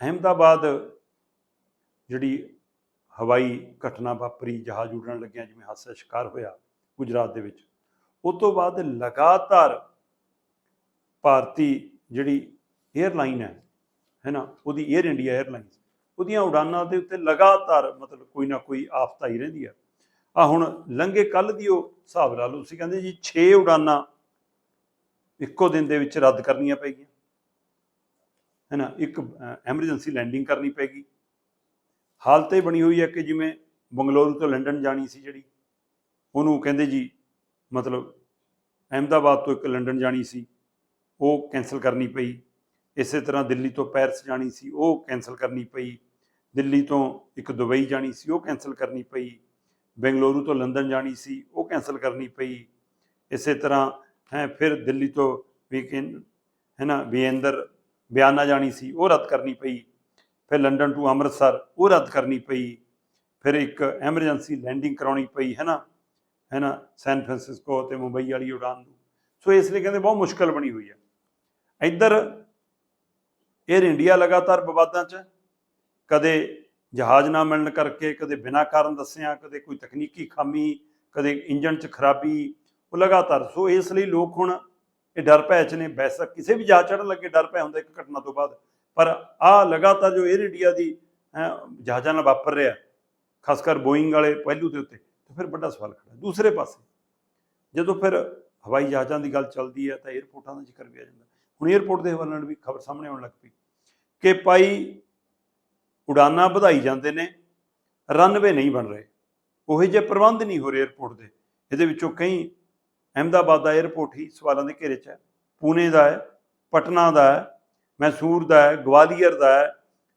ਅਹਿਮਦਾਬਾਦ ਜਿਹੜੀ ਹਵਾਈ ਘਟਨਾ ਵਾਪਰੀ, ਜਹਾਜ਼ ਉੱਡਣ ਲੱਗਿਆ ਜਿਵੇਂ ਹਾਦਸਾ ਸ਼ਿਕਾਰ ਹੋਇਆ ਗੁਜਰਾਤ ਦੇ ਵਿੱਚ। ਉਸ ਤੋਂ ਬਾਅਦ ਲਗਾਤਾਰ ਭਾਰਤੀ ਜਿਹੜੀ 에ਅਰਲਾਈਨ ਹੈ ਹੈ ਨਾ, ਉਹਦੀ 에ਅਰ ਇੰਡੀਆ 에ਅਰਲਾਈਨ ਉਹਦੀਆਂ ਉਡਾਨਾਂ ਦੇ ਉੱਤੇ ਲਗਾਤਾਰ ਮਤਲਬ ਕੋਈ ਨਾ ਕੋਈ ਆਫਤ ਆਈ ਰਹਿੰਦੀ ਆ ਆ ਹੁਣ ਲੰਘੇ ਕੱਲ ਦੀ ਉਹ ਹਿਸਾਬ ਲਾ ਲਓ, ਤੁਸੀਂ ਕਹਿੰਦੇ ਜੀ 6 ਉਡਾਨਾਂ ਇੱਕੋ ਦਿਨ ਦੇ ਵਿੱਚ ਰੱਦ ਕਰਨੀਆਂ ਪਈਆਂ ਹੈ ਨਾ, ਇੱਕ ਐਮਰਜੈਂਸੀ ਲੈਂਡਿੰਗ ਕਰਨੀ ਪੈਗੀ। ਹਾਲਤ ਇਹ ਬਣੀ ਹੋਈ ਹੈ ਕਿ ਜਿਵੇਂ ਬੰਗਲੌਰੂ ਤੋਂ ਲੰਡਨ ਜਾਣੀ ਸੀ ਜਿਹੜੀ, ਉਹਨੂੰ ਕਹਿੰਦੇ ਜੀ, ਮਤਲਬ ਅਹਿਮਦਾਬਾਦ ਤੋਂ ਇੱਕ ਲੰਡਨ ਜਾਣੀ ਸੀ, ਉਹ ਕੈਨਸਲ ਕਰਨੀ ਪਈ। ਇਸੇ ਤਰ੍ਹਾਂ ਦਿੱਲੀ ਤੋਂ ਪੈਰਿਸ ਜਾਣੀ ਸੀ, ਉਹ ਕੈਨਸਲ ਕਰਨੀ ਪਈ। ਦਿੱਲੀ ਤੋਂ ਇੱਕ ਦੁਬਈ ਜਾਣੀ ਸੀ, ਉਹ ਕੈਨਸਲ ਕਰਨੀ ਪਈ। ਬੈਂਗਲੁਰੂ ਤੋਂ ਲੰਡਨ ਜਾਣੀ ਸੀ, ਉਹ ਕੈਨਸਲ ਕਰਨੀ ਪਈ। ਇਸੇ ਤਰ੍ਹਾਂ, ਹੈ, ਫਿਰ ਦਿੱਲੀ ਤੋਂ ਵੀਕਐਂਡ ਹੈ ਨਾ ਵੀਐਂਦਰ ਬਿਆਨਾ ਜਾਣੀ ਸੀ, ਉਹ ਰੱਦ ਕਰਨੀ ਪਈ। ਫਿਰ ਲੰਡਨ ਟੂ ਅੰਮ੍ਰਿਤਸਰ, ਉਹ ਰੱਦ ਕਰਨੀ ਪਈ। ਫਿਰ ਇੱਕ ਐਮਰਜੈਂਸੀ ਲੈਂਡਿੰਗ ਕਰਾਉਣੀ ਪਈ, ਹੈ ਨਾ? ਹੈ ਨਾ? ਸੈਨ ਫਰਾਂਸਿਸਕੋ ਤੇ ਮੁੰਬਈ ਵਾਲੀ ਉਡਾਨ ਨੂੰ। ਸੋ ਇਸ ਲਈ ਕਹਿੰਦੇ ਬਹੁਤ ਮੁਸ਼ਕਲ ਬਣੀ ਹੋਈ ਹੈ। ਇੱਧਰ 에ਅਰ ਇੰਡੀਆ ਲਗਾਤਾਰ ਵਿਵਾਦਾਂ 'ਚ, ਕਦੇ ਜਹਾਜ਼ ਨਾ ਮਿਲਣ ਕਰਕੇ, ਕਦੇ ਬਿਨਾਂ ਕਾਰਨ ਦੱਸਿਆ, ਕਦੇ ਕੋਈ ਤਕਨੀਕੀ ਖਾਮੀ, ਕਦੇ ਇੰਜਨ 'ਚ ਖਰਾਬੀ, ਉਹ ਲਗਾਤਾਰ। ਸੋ ਇਸ ਲਈ ਲੋਕ ਹੁਣ ਇਹ ਡਰ ਪੈ ਚ ਨੇ ਵੈਸਾ ਕਿਸੇ ਵੀ ਜਾ ਚੜਨ ਲੱਗੇ ਡਰ ਭੈ ਹੁੰਦਾ ਇੱਕ ਘਟਨਾ ਤੋਂ ਬਾਅਦ। ਪਰ ਆ ਲਗਾਤਾਰ ਜੋ 에ਅਰ ਇੰਡੀਆ ਦੀ ਜਹਾਜ਼ਾਂ ਨਾਲ ਵਾਪਰ ਰਿਹਾ, ਖਾਸ ਕਰ ਬੋਇੰਗ ਵਾਲੇ ਪਹਿਲੂ ਦੇ ਉੱਤੇ, ਤੇ ਫਿਰ ਵੱਡਾ ਸਵਾਲ ਖੜਾ ਦੂਸਰੇ ਪਾਸੇ, ਜਦੋਂ ਫਿਰ ਹਵਾਈ ਜਹਾਜ਼ਾਂ ਦੀ ਗੱਲ ਚੱਲਦੀ ਹੈ, ਤਾਂ 에ਅਰਪੋਰਟਾਂ ਦਾ ਜ਼ਿਕਰ ਵੀ ਆ ਜਾਂਦਾ। ਹੁਣ 에ਅਰਪੋਰਟ ਦੇ ਹਵਾਲੇ ਨਾਲ ਵੀ ਖਬਰ ਸਾਹਮਣੇ ਆਉਣ ਲੱਗ ਪਈ ਕਿ ਪਾਈ ਉਡਾਨਾਂ ਵਧਾਈ ਜਾਂਦੇ ਨੇ ਰਨਵੇ ਨਹੀਂ ਬਣ ਰਹੇ। ਉਹੇ ਜਿਹੇ ਪ੍ਰਬੰਧ ਨਹੀਂ ਹੋ ਰਹੇ 에ਅਰਪੋਰਟ ਦੇ। ਇਹਦੇ ਵਿੱਚੋਂ ਕਈ ਅਹਿਮਦਾਬਾਦ ਦਾ 에어ਪੋਰਟ ਹੀ ਸਵਾਲਾਂ ਦੇ ਘੇਰੇ 'ਚ ਹੈ। ਪੂਨੇ ਦਾ ਹੈ, ਪਟਨਾ ਦਾ ਹੈ, ਮੈਸੂਰ ਦਾ ਹੈ, ਗਵਾਲੀਅਰ ਦਾ ਹੈ,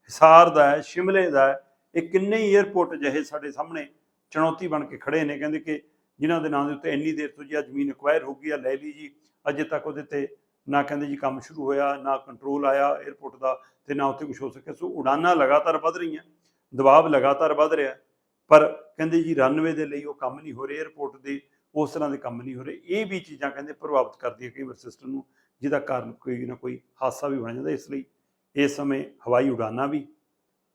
ਹਿਸਾਰ ਦਾ ਹੈ, ਸ਼ਿਮਲੇ ਦਾ ਹੈ। ਇਹ ਕਿੰਨੇ ਹੀ 에어ਪੋਰਟ ਜਿਹੇ ਸਾਡੇ ਸਾਹਮਣੇ ਚੁਣੌਤੀ ਬਣ ਕੇ ਖੜੇ ਨੇ। ਕਹਿੰਦੇ ਕਿ ਜਿਨ੍ਹਾਂ ਦੇ ਨਾਂ ਦੇ ਉੱਤੇ ਇੰਨੀ ਦੇਰ ਤੋਂ ਜੀ ਆ ਜ਼ਮੀਨ ਐਕਵਾਇਰ ਹੋ ਗਈ ਆ, ਲੈ ਲਈ ਜੀ। ਅਜੇ ਤੱਕ ਉਹਦੇ ਤੇ ਨਾ ਕਹਿੰਦੇ ਜੀ ਕੰਮ ਸ਼ੁਰੂ ਹੋਇਆ, ਨਾ ਕੰਟਰੋਲ ਆਇਆ 에어ਪੋਰਟ ਦਾ ਤੇ ਨਾ ਉੱਥੇ ਕੁਝ ਹੋ ਸਕਿਆ। ਸੋ ਉਡਾਨਾਂ ਲਗਾਤਾਰ ਵੱਧ ਰਹੀਆਂ, ਦਬਾਅ ਲਗਾਤਾਰ ਵੱਧ ਰਿਹਾ। ਪਰ ਕਹਿੰਦੇ ਜੀ ਰਨਵੇ ਦੇ ਲਈ ਉਹ ਕੰਮ ਨਹੀਂ ਹੋ ਰਿਹਾ। 에어ਪੋਰਟ ਦੇ ਉਸ ਤਰ੍ਹਾਂ ਦੇ ਕੰਮ ਨਹੀਂ ਹੋ ਰਹੇ। ਇਹ ਵੀ ਚੀਜ਼ਾਂ ਕਹਿੰਦੇ ਪ੍ਰਭਾਵਿਤ ਕਰਦੀਆਂ ਕਈ ਵਾਰ ਸਿਸਟਮ ਨੂੰ, ਜਿਹਦਾ ਕਾਰਨ ਕੋਈ ਨਾ ਕੋਈ ਹਾਦਸਾ ਵੀ ਬਣ ਜਾਂਦਾ। ਇਸ ਲਈ ਇਸ ਸਮੇਂ ਹਵਾਈ ਉਡਾਨਾਂ ਵੀ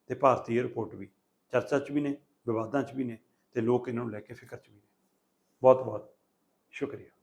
ਤੇ ਭਾਰਤੀ 에ਅਰਪੋਰਟ ਵੀ ਚਰਚਾ 'ਚ ਵੀ ਨੇ, ਵਿਵਾਦਾਂ 'ਚ ਵੀ ਨੇ ਤੇ ਲੋਕ ਇਹਨਾਂ ਨੂੰ ਲੈ ਕੇ ਫਿਕਰ 'ਚ ਵੀ ਨੇ। ਬਹੁਤ ਬਹੁਤ ਸ਼ੁਕਰੀਆ।